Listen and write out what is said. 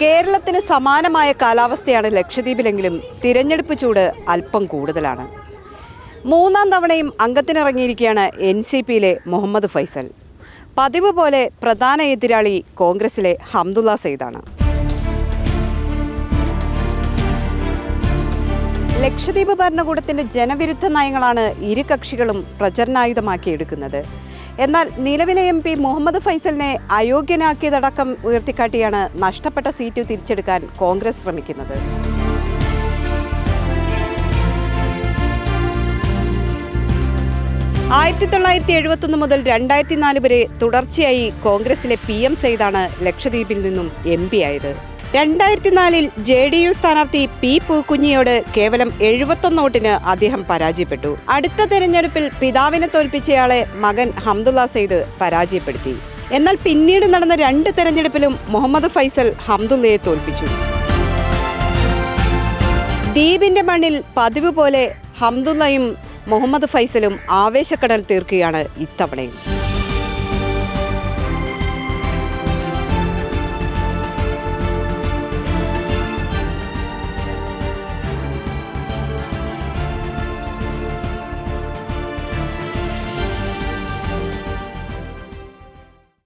കേരളത്തിന് സമാനമായ കാലാവസ്ഥയാണ് ലക്ഷദ്വീപിലെങ്കിലും തിരഞ്ഞെടുപ്പ് ചൂട് അല്പം കൂടുതലാണ്. മൂന്നാം തവണയും അംഗത്തിനിറങ്ങിയിരിക്കുകയാണ് എൻ സി പിയിലെ മുഹമ്മദ് ഫൈസൽ. പതിവ് പോലെ പ്രധാന എതിരാളി കോൺഗ്രസിലെ ഹംദുല്ല സെയ്ദാണ്. ലക്ഷദ്വീപ് ഭരണകൂടത്തിന്റെ ജനവിരുദ്ധ നയങ്ങളാണ് ഇരു കക്ഷികളും പ്രചരണായുധമാക്കിയെടുക്കുന്നത്. എന്നാൽ നിലവിലെ എം പി മുഹമ്മദ് ഫൈസലിനെ അയോഗ്യനാക്കിയതടക്കം ഉയർത്തിക്കാട്ടിയാണ് നഷ്ടപ്പെട്ട സീറ്റ് തിരിച്ചെടുക്കാൻ കോൺഗ്രസ് ശ്രമിക്കുന്നത്. ആയിരത്തി തൊള്ളായിരത്തി എഴുപത്തൊന്ന് മുതൽ രണ്ടായിരത്തി നാല് വരെ തുടർച്ചയായി കോൺഗ്രസിലെ പി എം സെയ്ദാണ് ലക്ഷദ്വീപിൽ നിന്നും എം പി ആയത്. രണ്ടായിരത്തി നാലിൽ ജെ ഡി യു സ്ഥാനാർത്ഥി പി പൂക്കുഞ്ഞിയോട് കേവലം എഴുപത്തൊന്ന് വോട്ടിന് അദ്ദേഹം പരാജയപ്പെട്ടു. അടുത്ത തെരഞ്ഞെടുപ്പിൽ പിതാവിനെ തോൽപ്പിച്ചയാളെ മകൻ ഹംദുല്ല സെയ്ദ് പരാജയപ്പെടുത്തി. എന്നാൽ പിന്നീട് നടന്ന രണ്ട് തെരഞ്ഞെടുപ്പിലും മുഹമ്മദ് ഫൈസൽ ഹംദുല്ലയെ തോൽപ്പിച്ചു. ദ്വീപിന്റെ മണ്ണിൽ പതിവ് പോലെ ഹംദുല്ലയും മുഹമ്മദ് ഫൈസലും ആവേശക്കടൽ തീർക്കുകയാണ് ഇത്തവണയും.